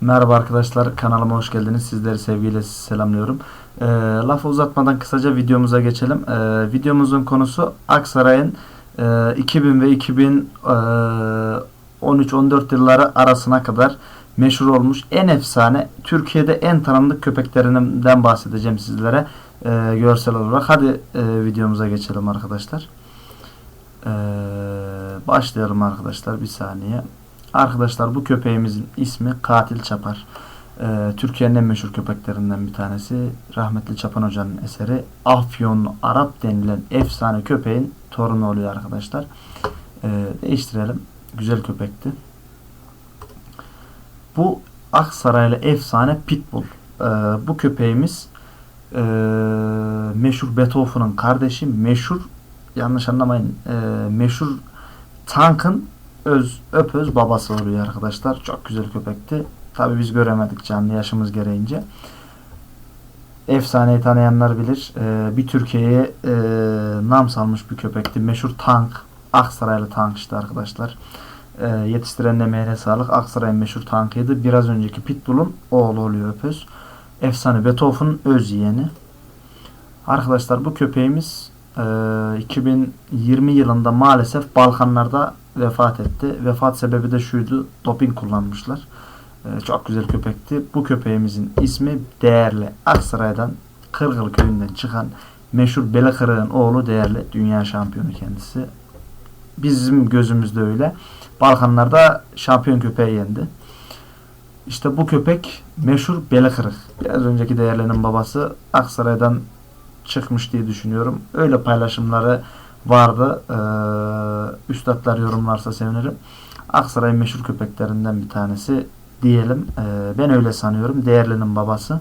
Merhaba arkadaşlar kanalıma hoş geldiniz. Sizleri sevgiyle selamlıyorum. Ee, lafı uzatmadan kısaca videomuza geçelim. Ee, videomuzun konusu Aksaray'ın e, 2000 ve 2013-14 yılları arasına kadar meşhur olmuş en efsane Türkiye'de en tanındık köpeklerinden bahsedeceğim sizlere e, görsel olarak. Hadi e, videomuza geçelim arkadaşlar. Ee, başlayalım arkadaşlar bir saniye. Arkadaşlar bu köpeğimizin ismi Katil Çapar. Ee, Türkiye'nin en meşhur köpeklerinden bir tanesi. Rahmetli Çapan Hoca'nın eseri. Afyonlu Arap denilen efsane köpeğin torunu oluyor arkadaşlar. Ee, değiştirelim. Güzel köpekti. Bu Aksaraylı efsane Pitbull. Ee, bu köpeğimiz e, meşhur Beethoven'ın kardeşi. Meşhur yanlış anlamayın. E, meşhur Tank'ın öz öpöz babası oluyor arkadaşlar. Çok güzel köpekti. Tabi biz göremedik canlı yaşımız gereğince. Efsaneyi tanıyanlar bilir. Ee, bir Türkiye'ye e, nam salmış bir köpekti. Meşhur Tank. Aksaraylı Tank işte arkadaşlar. E, yetiştiren emeğine sağlık. Aksaray'ın meşhur tankıydı. Biraz önceki Pitbull'un oğlu oluyor öpöz. Efsane Beethoven'ın öz yeğeni. Arkadaşlar bu köpeğimiz e, 2020 yılında maalesef Balkanlarda vefat etti. Vefat sebebi de şuydu. Doping kullanmışlar. Ee, çok güzel köpekti. Bu köpeğimizin ismi değerli Aksaray'dan Kırgıl köyünden çıkan meşhur Belakırık'ın oğlu değerli dünya şampiyonu kendisi. Bizim gözümüzde öyle. Balkanlarda şampiyon köpeği yendi. İşte bu köpek meşhur Belakırık. Biraz önceki değerlinin babası Aksaray'dan çıkmış diye düşünüyorum. Öyle paylaşımları vardı. Ee, üstadlar yorumlarsa sevinirim. Aksaray'ın meşhur köpeklerinden bir tanesi diyelim. Ee, ben öyle sanıyorum. Değerlinin babası.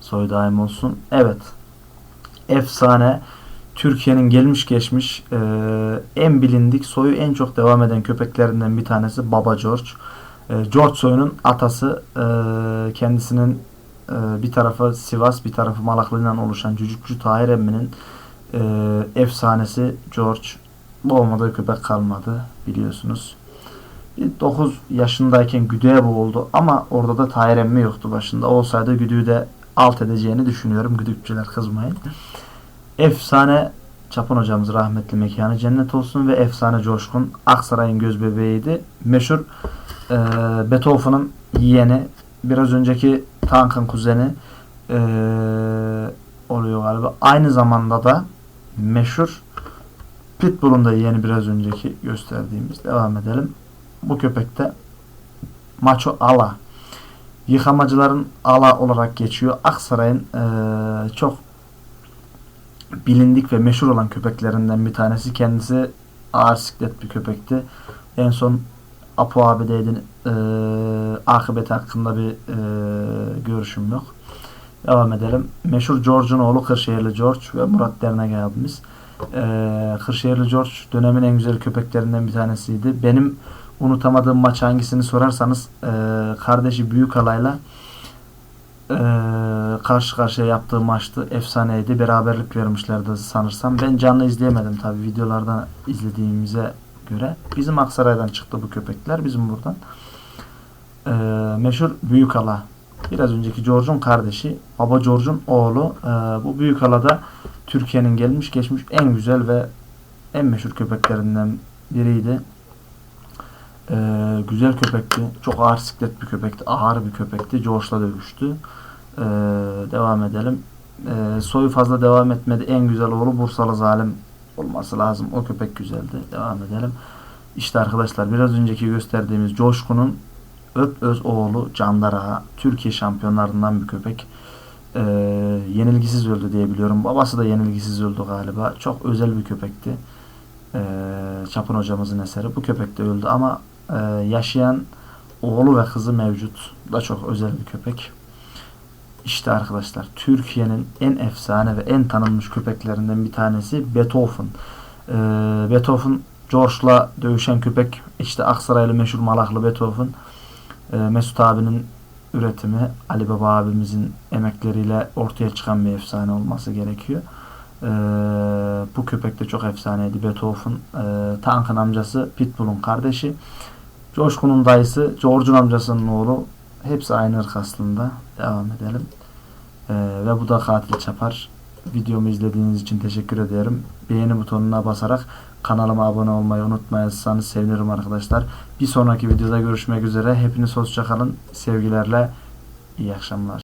Soy daim olsun. Evet. Efsane. Türkiye'nin gelmiş geçmiş e, en bilindik soyu en çok devam eden köpeklerinden bir tanesi Baba George. E, George soyunun atası e, kendisinin e, bir tarafı Sivas bir tarafı Malaklı'dan oluşan Cücükçü Tahir Emmi'nin e, efsanesi George. Boğmadığı köpek kalmadı biliyorsunuz. 9 yaşındayken güdüğe boğuldu ama orada da Tahir emmi yoktu başında. Olsaydı güdüğü de alt edeceğini düşünüyorum. Güdükçüler kızmayın. Efsane Çapın hocamız rahmetli mekanı cennet olsun ve efsane Coşkun Aksaray'ın göz bebeğiydi. Meşhur e, Beethoven'ın yeğeni biraz önceki Tank'ın kuzeni e, oluyor galiba. Aynı zamanda da meşhur Pitbull'un da yeğeni biraz önceki gösterdiğimiz. Devam edelim. Bu köpekte Macho Ala. Yıkamacıların Ala olarak geçiyor. Aksaray'ın e, çok bilindik ve meşhur olan köpeklerinden bir tanesi. Kendisi ağır siklet bir köpekti. En son Apo abideydin e, akıbeti hakkında bir e, görüşüm yok. Devam edelim. Meşhur George'un oğlu Kırşehirli George ve Murat Dernege abimiz. Ee, Kırşehirli George dönemin en güzel köpeklerinden bir tanesiydi. Benim unutamadığım maç hangisini sorarsanız e, kardeşi Büyük Alay'la e, karşı karşıya yaptığı maçtı. Efsaneydi. Beraberlik vermişlerdi sanırsam. Ben canlı izleyemedim tabi videolardan izlediğimize göre. Bizim Aksaray'dan çıktı bu köpekler. Bizim buradan. E, meşhur Büyük Ala. Biraz önceki George'un kardeşi. Baba George'un oğlu. E, bu Büyük Ala'da Türkiye'nin gelmiş geçmiş en güzel ve en meşhur köpeklerinden biriydi. Ee, güzel köpekti. Çok ağır siklet bir köpekti. Ağır bir köpekti. George'la dövüştü. Ee, devam edelim. Ee, soyu fazla devam etmedi. En güzel oğlu Bursalı Zalim olması lazım. O köpek güzeldi. Devam edelim. İşte arkadaşlar biraz önceki gösterdiğimiz Coşkun'un Öp Öz oğlu Candara Türkiye şampiyonlarından bir köpek. Ee, yenilgisiz öldü diye biliyorum. Babası da yenilgisiz öldü galiba. Çok özel bir köpekti. Ee, Çapın hocamızın eseri. Bu köpek de öldü ama e, yaşayan oğlu ve kızı mevcut. Da çok özel bir köpek. İşte arkadaşlar Türkiye'nin en efsane ve en tanınmış köpeklerinden bir tanesi Beethoven. Ee, Beethoven George'la dövüşen köpek işte Aksaraylı meşhur Malaklı Beethoven. Ee, Mesut abinin üretimi Ali Baba abimizin emekleriyle ortaya çıkan bir efsane olması gerekiyor. Ee, bu köpek de çok efsaneydi. Beethoven. Ee, Tank'ın amcası Pitbull'un kardeşi. Coşkun'un dayısı, George'un amcasının oğlu. Hepsi aynı ırk aslında. Devam edelim. Ee, ve bu da Katil Çapar. Videomu izlediğiniz için teşekkür ederim. Beğeni butonuna basarak kanalıma abone olmayı unutmazsanız sevinirim arkadaşlar. Bir sonraki videoda görüşmek üzere. Hepiniz hoşça kalın. Sevgilerle iyi akşamlar.